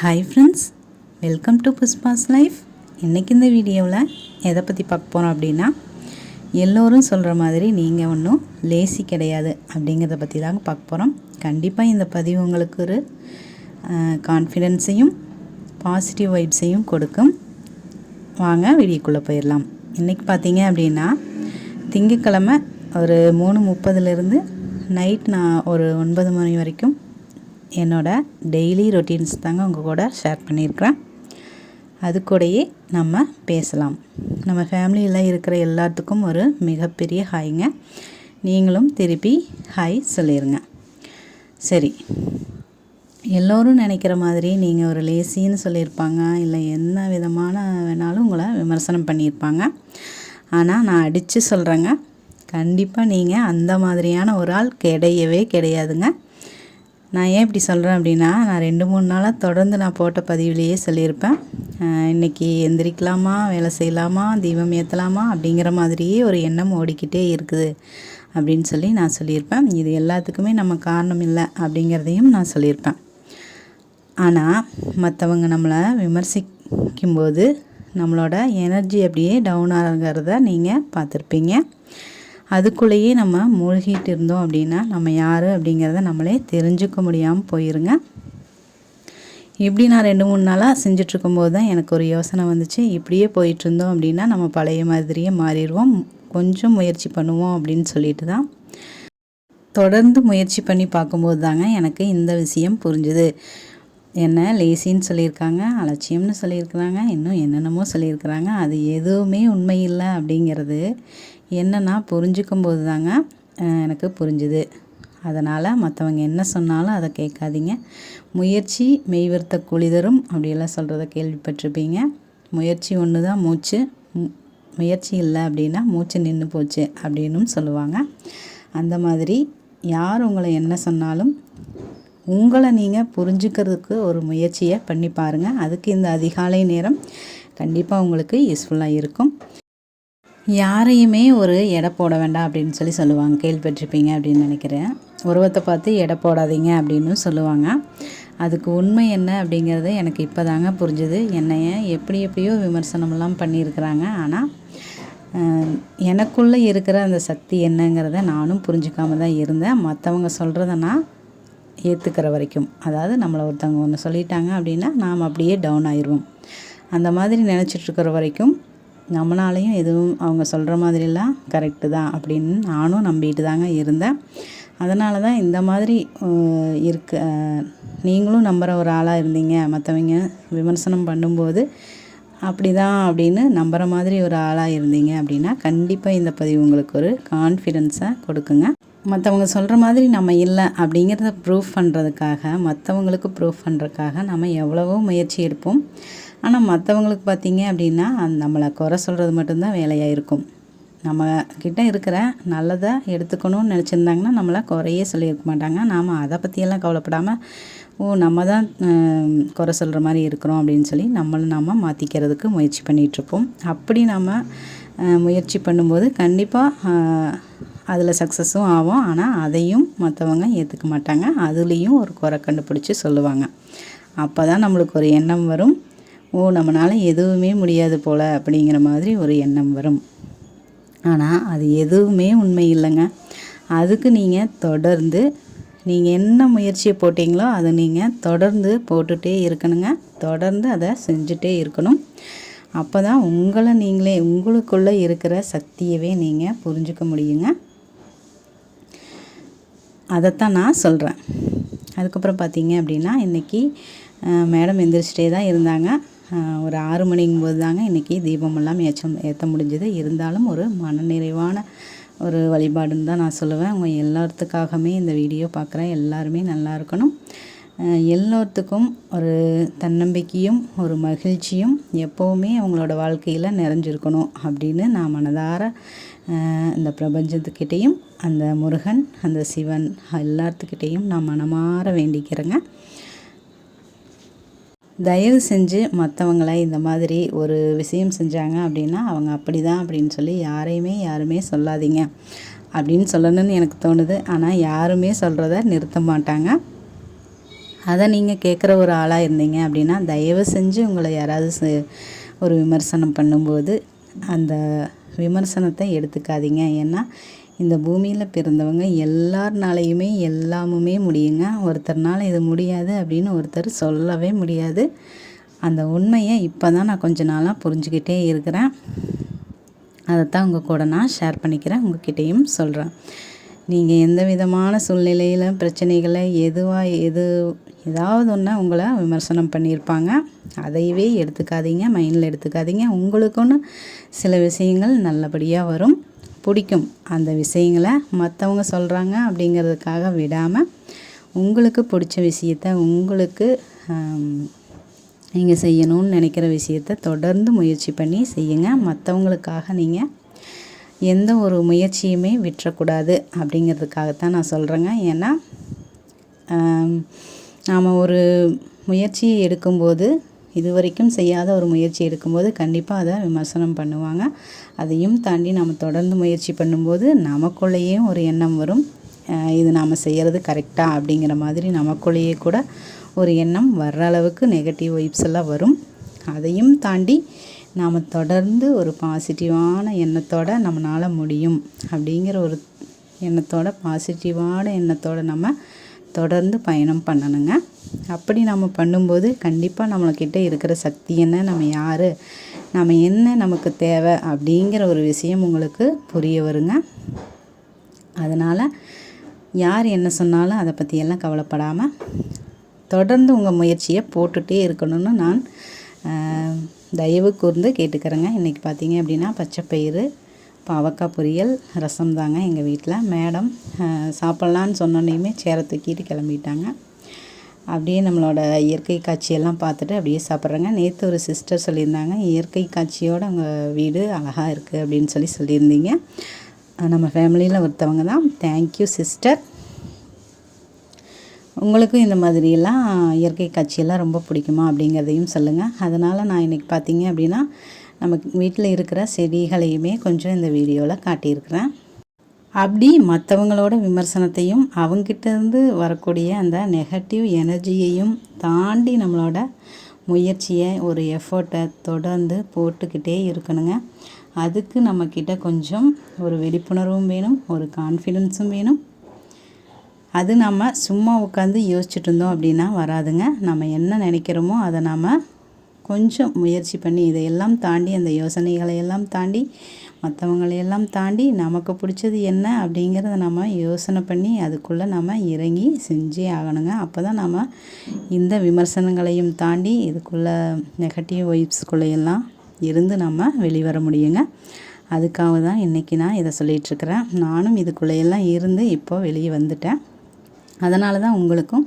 Hi friends welcome to Pushpa's life இன்றைக்கி இந்த வீடியோவில் எதை பற்றி பார்க்க போகிறோம் அப்படின்னா எல்லோரும் சொல்கிற மாதிரி நீங்கள் ஒன்றும் லேசி கிடையாது அப்படிங்கிறத பற்றி தாங்க பார்க்க போகிறோம் கண்டிப்பாக இந்த பதிவு உங்களுக்கு ஒரு கான்ஃபிடென்ஸையும் பாசிட்டிவ் வைப்ஸையும் கொடுக்கும். வாங்க வீடியோக்குள்ளே போயிடலாம். இன்றைக்கி பார்த்தீங்க அப்படின்னா திங்கக்கிழமை ஒரு மூணு முப்பதுலேருந்து நைட் நான் ஒரு ஒன்பது மணி வரைக்கும் என்னோடய டெய்லி ரொட்டீன்ஸ் தாங்க உங்கள் கூட ஷேர் பண்ணியிருக்கிறேன். அது கூடயே நம்ம பேசலாம். நம்ம ஃபேமிலியில் இருக்கிற எல்லாத்துக்கும் ஒரு மிகப்பெரிய ஹாய்ங்க நீங்களும் திருப்பி ஹாய் சொல்லிடுங்க சரி. எல்லோரும் நினைக்கிற மாதிரி நீங்கள் ஒரு லேசின்னு சொல்லியிருப்பாங்க. இல்லை என்ன விதமான வேணாலும் உங்களை விமர்சனம் பண்ணியிருப்பாங்க. ஆனால் நான் அடித்து சொல்கிறேங்க கண்டிப்பாக நீங்கள் அந்த மாதிரியான ஒரு ஆள் கிடையவே கிடையாதுங்க. நான் ஏன் இப்படி சொல்கிறேன் அப்படின்னா நான் ரெண்டு மூணு நாளாக தொடர்ந்து நான் போட்ட பதிவிலேயே சொல்லியிருப்பேன். இன்றைக்கி எந்திரிக்கலாமா வேலை செய்யலாமா தீபம் ஏற்றலாமா அப்படிங்கிற மாதிரியே ஒரு எண்ணம் ஓடிக்கிட்டே இருக்குது அப்படின்னு சொல்லி நான் சொல்லியிருப்பேன். இது எல்லாத்துக்குமே நம்ம காரணம் இல்லை அப்படிங்கிறதையும் நான் சொல்லியிருப்பேன். ஆனால் மற்றவங்க நம்மளை விமர்சிக்கும்போது நம்மளோட எனர்ஜி அப்படியே டவுன் ஆகிறத நீங்கள் பார்த்துருப்பீங்க. அதுக்குள்ளேயே நம்ம மூழ்கிட்டு இருந்தோம் அப்படின்னா நம்ம யார் அப்படிங்கிறத நம்மளே தெரிஞ்சுக்க முடியாமல் போயிருங்க. இப்படி நான் ரெண்டு மூணு நாளாக செஞ்சிட்ருக்கும்போது தான் எனக்கு ஒரு யோசனை வந்துச்சு. இப்படியே போயிட்டுருந்தோம் அப்படின்னா நம்ம பழைய மாதிரியே மாறிடுவோம். கொஞ்சம் முயற்சி பண்ணுவோம் அப்படின்னு சொல்லிட்டு தான். தொடர்ந்து முயற்சி பண்ணி பார்க்கும்போது தாங்க எனக்கு இந்த விஷயம் புரிஞ்சுது. என்ன லேசின்னு சொல்லியிருக்காங்க அலட்சியம்னு சொல்லியிருக்கிறாங்க இன்னும் என்னென்னமோ சொல்லியிருக்கிறாங்க. அது எதுவுமே உண்மை இல்லை அப்படிங்கிறது என்னென்னா புரிஞ்சுக்கும் போது தாங்க எனக்கு புரிஞ்சுது. அதனால் மற்றவங்க என்ன சொன்னாலும் அதை கேட்காதீங்க. முயற்சி மெய்வர்த்த குளிதரும் அப்படியெல்லாம் சொல்கிறத கேள்விப்பட்டிருப்பீங்க. முயற்சி ஒன்று தான் மூச்சு முயற்சி இல்லை அப்படின்னா மூச்சு நின்று போச்சு அப்படின்னும் சொல்லுவாங்க. அந்த மாதிரி யார் உங்களை என்ன சொன்னாலும் உங்களை நீங்கள் புரிஞ்சுக்கிறதுக்கு ஒரு முயற்சியை பண்ணி பாருங்கள் அதுக்கு இந்த அதிகாலை நேரம் கண்டிப்பாக உங்களுக்கு யூஸ்ஃபுல்லாக இருக்கும். யாரையுமே ஒரு எடை போட வேண்டாம் அப்படின்னு சொல்லி சொல்லுவாங்க. கேள்விப்பட்டிருப்பீங்க அப்படின்னு நினைக்கிறேன். உருவத்தை பார்த்து எடை போடாதீங்க அப்படின்னு சொல்லுவாங்க. அதுக்கு உண்மை என்ன அப்படிங்கிறது எனக்கு இப்போ தாங்க புரிஞ்சுது. என்னைய எப்படி எப்படியோ விமர்சனம்லாம் பண்ணியிருக்கிறாங்க. ஆனால் எனக்குள்ளே இருக்கிற அந்த சக்தி என்னங்கிறத நானும் புரிஞ்சுக்காம தான் இருந்தேன். மற்றவங்க சொல்கிறத நான் ஏற்றுக்கிற வரைக்கும். அதாவது நம்மளை ஒருத்தவங்க ஒன்று சொல்லிட்டாங்க அப்படின்னா நாம் அப்படியே டவுன் ஆயிடுவோம். அந்த மாதிரி நினச்சிட்ருக்கிற வரைக்கும் நம்மளாலையும் எதுவும் அவங்க சொல்கிற மாதிரிலாம் கரெக்டு தான் அப்படின்னு நானும் நம்பிட்டு தாங்க இருந்தேன். அதனால தான் இந்த மாதிரி இருக்க. நீங்களும் நம்புகிற ஒரு ஆளாக இருந்தீங்க. மற்றவங்க விமர்சனம் பண்ணும்போது அப்படி தான் அப்படின்னு நம்புகிற மாதிரி ஒரு ஆளாக இருந்தீங்க அப்படின்னா கண்டிப்பாக இந்த பதிவு உங்களுக்கு ஒரு கான்ஃபிடென்ஸை கொடுக்குங்க. மற்றவங்க சொல்கிற மாதிரி நம்ம இல்லை அப்படிங்கிறத ப்ரூஃப் பண்ணுறதுக்காக மற்றவங்களுக்கு ப்ரூஃப் பண்ணுறதுக்காக நம்ம எவ்வளவோ முயற்சி எடுப்போம். ஆனால் மற்றவங்களுக்கு பார்த்திங்க அப்படின்னா நம்மளை குறை சொல்கிறது மட்டும்தான் வேலையாக இருக்கும். நம்ம கிட்ட இருக்கிற நல்லதை எடுத்துக்கணும்னு நினச்சிருந்தாங்கன்னா நம்மளை குறையே சொல்லியிருக்க மாட்டாங்க. நாம் அதை பற்றியெல்லாம் கவலைப்படாமல் ஓ நம்ம தான் குறை சொல்கிற மாதிரி இருக்கிறோம் அப்படின்னு சொல்லி நம்மளை நாம் மாற்றிக்கிறதுக்கு முயற்சி பண்ணிகிட்ருப்போம் அப்படி நம்ம முயற்சி பண்ணும்போது கண்டிப்பாக அதில் சக்ஸஸும் ஆகும். ஆனால் அதையும் மற்றவங்க ஏற்றுக்க மாட்டாங்க. அதுலேயும் ஒரு குறை கண்டுபிடிச்சி சொல்லுவாங்க. அப்போ தான் நம்மளுக்கு ஒரு எண்ணம் வரும். ஓ நம்மளால் எதுவுமே முடியாது போல் அப்படிங்கிற மாதிரி ஒரு எண்ணம் வரும். ஆனால் அது எதுவுமே உண்மை இல்லைங்க. அதுக்கு நீங்கள் தொடர்ந்து நீங்கள் என்ன முயற்சியை போட்டிங்களோ அதை நீங்கள் தொடர்ந்து போட்டுகிட்டே இருக்கணுங்க. தொடர்ந்து அதை செஞ்சுட்டே இருக்கணும். அப்போ தான் உங்களை நீங்களே உங்களுக்குள்ளே இருக்கிற சக்தியவே நீங்கள் புரிஞ்சுக்க முடியுங்க. அதைத்தான் நான் சொல்கிறேன் அதுக்கப்புறம் பார்த்தீங்க அப்படின்னா இன்றைக்கி மேடம் எந்திரிச்சிட்டே தான் இருந்தாங்க. ஒரு ஆறு மணிங்கும் போது தாங்க இன்றைக்கி தீபமெல்லாம் ஏற்ற ஏற்ற முடிஞ்சது. இருந்தாலும் ஒரு மனநிறைவான ஒரு வழிபாடுன்னு தான் நான் சொல்லுவேன். அவங்க எல்லாத்துக்காகவுமே இந்த வீடியோ பார்க்குறேன் எல்லாருமே நல்லா இருக்கணும். எல்லோத்துக்கும் ஒரு தன்னம்பிக்கையும் ஒரு மகிழ்ச்சியும் எப்போவுமே அவங்களோட வாழ்க்கையில் நிறைஞ்சிருக்கணும் அப்படின்னு நான் மனதார இந்த பிரபஞ்சத்துக்கிட்டேயும் அந்த முருகன் அந்த சிவன் எல்லாத்துக்கிட்டேயும் நான் மனமாற வேண்டிக்கிறேங்க. தயவு செஞ்சு மற்றவங்களை இந்த மாதிரி ஒரு விஷயம் செஞ்சாங்க அப்படின்னா அவங்க அப்படி தான் அப்படின்னு சொல்லி யாரையுமே யாருமே சொல்லாதீங்க. அப்படின்னு சொல்லணும்னு எனக்கு தோணுது. ஆனால் யாருமே சொல்கிறத நிறுத்த மாட்டாங்க. அதை நீங்கள் கேட்குற ஒரு ஆளாக இருந்தீங்க அப்படின்னா தயவு செஞ்சு உங்களை யாராவது ஒரு விமர்சனம் பண்ணும்போது அந்த விமர்சனத்தை எடுத்துக்காதீங்க. ஏன்னா இந்த பூமியில் பிறந்தவங்க எல்லார்னாலையுமே எல்லாமுமே முடியுங்க. ஒருத்தர்னால இது முடியாது அப்படின்னு ஒருத்தர் சொல்லவே முடியாது. அந்த உண்மையை இப்போ தான் நான் கொஞ்ச நாளாக புரிஞ்சுக்கிட்டே இருக்கிறேன். அதைத்தான் உங்கள் கூட நான் ஷேர் பண்ணிக்கிறேன். உங்ககிட்டையும் சொல்கிறேன் நீங்கள் எந்த விதமான சூழ்நிலையில் பிரச்சனைகளை எதுவாக எது ஏதாவது ஒன்று உங்களை விமர்சனம் பண்ணியிருப்பாங்க. அதையவே எடுத்துக்காதீங்க. மைண்டில் எடுத்துக்காதீங்க. உங்களுக்குன்னு சில விஷயங்கள் நல்லபடியாக வரும். பிடிக்கும் அந்த விஷயங்களை மற்றவங்க சொல்கிறாங்க அப்படிங்கிறதுக்காக விடாமல் உங்களுக்கு பிடிச்ச விஷயத்த உங்களுக்கு நீங்கள் செய்யணும்னு நினைக்கிற விஷயத்த தொடர்ந்து முயற்சி பண்ணி செய்யுங்க. மற்றவங்களுக்காக நீங்கள் எந்த ஒரு முயற்சியுமே விட்டுறக்கூடாது அப்படிங்கிறதுக்காகத்தான் நான் சொல்கிறேங்க ஏன்னா நாம் ஒரு முயற்சியை எடுக்கும்போது இது வரைக்கும் செய்யாத ஒரு முயற்சி எடுக்கும்போது கண்டிப்பாக அதை விமர்சனம் பண்ணுவாங்க. அதையும் தாண்டி நம்ம தொடர்ந்து முயற்சி பண்ணும்போது நமக்குள்ளேயும் ஒரு எண்ணம் வரும். இது நாம் செய்கிறது கரெக்டாக அப்படிங்கிற மாதிரி நமக்குள்ளேயே கூட ஒரு எண்ணம் வர்ற அளவுக்கு நெகட்டிவ் வைப்ஸ் எல்லாம் வரும். அதையும் தாண்டி நாம் தொடர்ந்து ஒரு பாசிட்டிவான எண்ணத்தோடு நம்மளால் முடியும் அப்படிங்கிற ஒரு எண்ணத்தோட பாசிட்டிவான எண்ணத்தோடு நம்ம தொடர்ந்து பயணம் பண்ணணுங்க. அப்படி நம்ம பண்ணும்போது கண்டிப்பாக நம்மக்கிட்ட இருக்கிற சக்தி என்ன நம்ம யார் நம்ம என்ன நமக்கு தேவை அப்படிங்கிற ஒரு விஷயம் உங்களுக்கு புரிய வருங்க. அதனால் யார் என்ன சொன்னாலும் அதை பற்றியெல்லாம் கவலைப்படாமல் தொடர்ந்து உங்கள் முயற்சியை போட்டுகிட்டே இருக்கணும்னு நான் தயவு கூர்ந்து கேட்டுக்கிறேங்க. இன்றைக்கி பார்த்தீங்க அப்படின்னா பச்சைப்பயிறு பாவக்காய் பொரியல் ரசம் தாங்க எங்கள் வீட்டில் மேடம் சாப்பிட்லான்னு சொன்னோன்னையுமே சேரை தூக்கிட்டு கிளம்பிட்டாங்க. அப்படியே நம்மளோட இயற்கை காட்சியெல்லாம் பார்த்துட்டு அப்படியே சாப்பிட்றேங்க. நேற்று ஒரு சிஸ்டர் சொல்லியிருந்தாங்க இயற்கை காட்சியோடு அவங்க வீடு அழகாக இருக்குது அப்படின்னு சொல்லி சொல்லியிருந்தீங்க. நம்ம ஃபேமிலியில் ஒருத்தவங்க தான். தேங்க்யூ சிஸ்டர் உங்களுக்கும் இந்த மாதிரியெல்லாம் இயற்கை காட்சியெல்லாம் ரொம்ப பிடிக்குமா அப்படிங்கிறதையும் சொல்லுங்கள் அதனால் நான் இன்றைக்கி பார்த்தீங்க அப்படின்னா நமக்கு வீட்டில் இருக்கிற செடிகளையுமே கொஞ்சம் இந்த வீடியோவில் காட்டியிருக்கிறேன். அப்படி மற்றவங்களோட விமர்சனத்தையும் அவங்ககிட்டேருந்து வரக்கூடிய அந்த நெகட்டிவ் எனர்ஜியையும் தாண்டி நம்மளோட முயற்சியை ஒரு எஃபர்ட்டை தொடர்ந்து போட்டுக்கிட்டே இருக்கணுங்க. அதுக்கு நம்மக்கிட்ட கொஞ்சம் ஒரு விழிப்புணர்வும் வேணும் ஒரு கான்ஃபிடென்ஸும் வேணும். அது நம்ம சும்மா உட்காந்து யோசிச்சுட்டு இருந்தோம் அப்படின்னா வராதுங்க. நம்ம என்ன நினைக்கிறோமோ அதை நாம் கொஞ்சம் முயற்சி பண்ணி இதையெல்லாம் தாண்டி அந்த யோசனைகளையெல்லாம் தாண்டி மற்றவங்களையெல்லாம் தாண்டி நமக்கு பிடிச்சது என்ன அப்படிங்கிறத நம்ம யோசனை பண்ணி அதுக்குள்ளே நம்ம இறங்கி செஞ்சே ஆகணுங்க. அப்போ தான் நம்ம இந்த விமர்சனங்களையும் தாண்டி இதுக்குள்ளே நெகட்டிவ் வைப்ஸ்குள்ளையெல்லாம் இருந்து நம்ம வெளிவர முடியுங்க. அதுக்காக தான் இன்றைக்கி நான் இதை சொல்லிகிட்ருக்கிறேன் நானும் இதுக்குள்ளேயெல்லாம் இருந்து இப்போ வெளியே வந்துட்டேன். அதனால தான் உங்களுக்கும்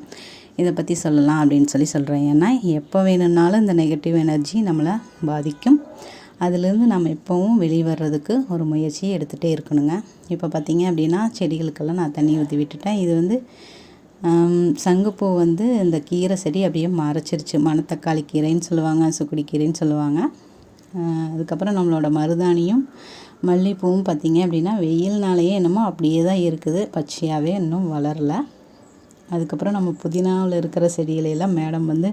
இதை பற்றி சொல்லலாம் அப்படின்னு சொல்லி சொல்கிறேன் ஏன்னா எப்போ வேணும்னாலும் இந்த நெகட்டிவ் எனர்ஜி நம்மளை பாதிக்கும். அதுலேருந்து நம்ம எப்போவும் வெளியே வர்றதுக்கு ஒரு முயற்சியை எடுத்துகிட்டே இருக்கணுங்க. இப்போ பார்த்திங்க அப்படின்னா செடிகளுக்கெல்லாம் நான் தண்ணி ஊற்றி விட்டுட்டேன். இது வந்து சங்குப்பூ வந்து இந்த கீரை செடி அப்படியே மறைச்சிருச்சு. மணத்தக்காளி கீரைன்னு சொல்லுவாங்க சுக்குடி கீரைன்னு சொல்லுவாங்க. அதுக்கப்புறம் நம்மளோட மருதாணியும் மல்லிகைப்பூவும் பார்த்திங்க அப்படின்னா வெயில்னாலேயே என்னமோ அப்படியே தான் இருக்குது. பச்சையாகவே இன்னும் வளரலை. அதுக்கப்புறம் நம்ம புதினாவில் இருக்கிற செடிகளையெல்லாம் மேடம் வந்து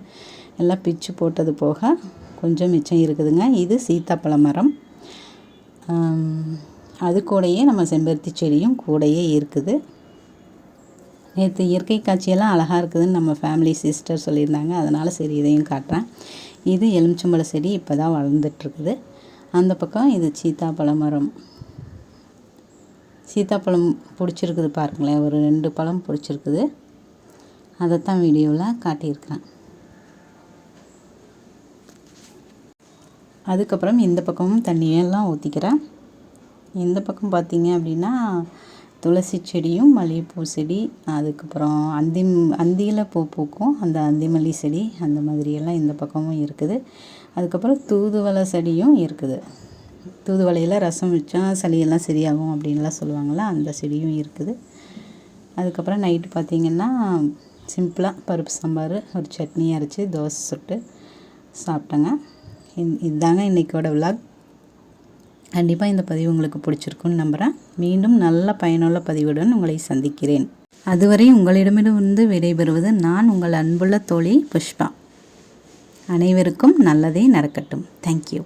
எல்லாம் பிச்சு போட்டது போக கொஞ்சம் மிச்சம் இருக்குதுங்க. இது சீத்தாப்பழ மரம். அது கூடயே நம்ம செம்பருத்தி செடியும் கூடயே இருக்குது. நேற்று இயற்கை காட்சியெல்லாம் அழகாக இருக்குதுன்னு நம்ம ஃபேமிலி சிஸ்டர் சொல்லியிருந்தாங்க. அதனால் சரி இதையும் காட்டுறேன். இது எலுமிச்சம்பழ செடி இப்போ தான் வளர்ந்துட்டுருக்குது. அந்த பக்கம் இது சீத்தாப்பழ மரம். சீத்தாப்பழம் பிடிச்சிருக்குது பாருங்களேன். ஒரு ரெண்டு பழம் பிடிச்சிருக்குது. அதைத்தான் வீடியோவில் காட்டியிருக்கிறேன். அதுக்கப்புறம் இந்த பக்கமும் தண்ணியெல்லாம் ஊற்றிக்கிறேன் இந்த பக்கம் பார்த்திங்க அப்படின்னா துளசி செடியும் மல்லிகைப்பூ செடி அதுக்கப்புறம் அந்தி அந்தியில் பூ பூக்கும். அந்த அந்திமல்லி செடி அந்த மாதிரியெல்லாம் இந்த பக்கமும் இருக்குது. அதுக்கப்புறம் தூதுவளை செடியும் இருக்குது. தூதுவளையில் ரசம் வச்சா சளியெல்லாம் சரியாகும் அப்படின்லாம் சொல்லுவாங்கள்ல அந்த செடியும் இருக்குது. அதுக்கப்புறம் நைட்டு பார்த்திங்கன்னா சிம்பிளாக பருப்பு சாம்பார் ஒரு சட்னி அரைச்சி தோசை சுட்டு சாப்பிட்டேங்க. இதுதாங்க இன்றைக்கோட விலாக் கண்டிப்பாக இந்த பதிவு உங்களுக்கு பிடிச்சிருக்குன்னு நம்புகிறேன் மீண்டும் நல்ல பயனுள்ள பதிவுடன் உங்களை சந்திக்கிறேன். அதுவரை உங்களிடமிருந்து விடைபெறுவது நான் உங்கள் அன்புள்ள தோழி புஷ்பா. அனைவருக்கும் நல்லதே நடக்கட்டும். தேங்க்யூ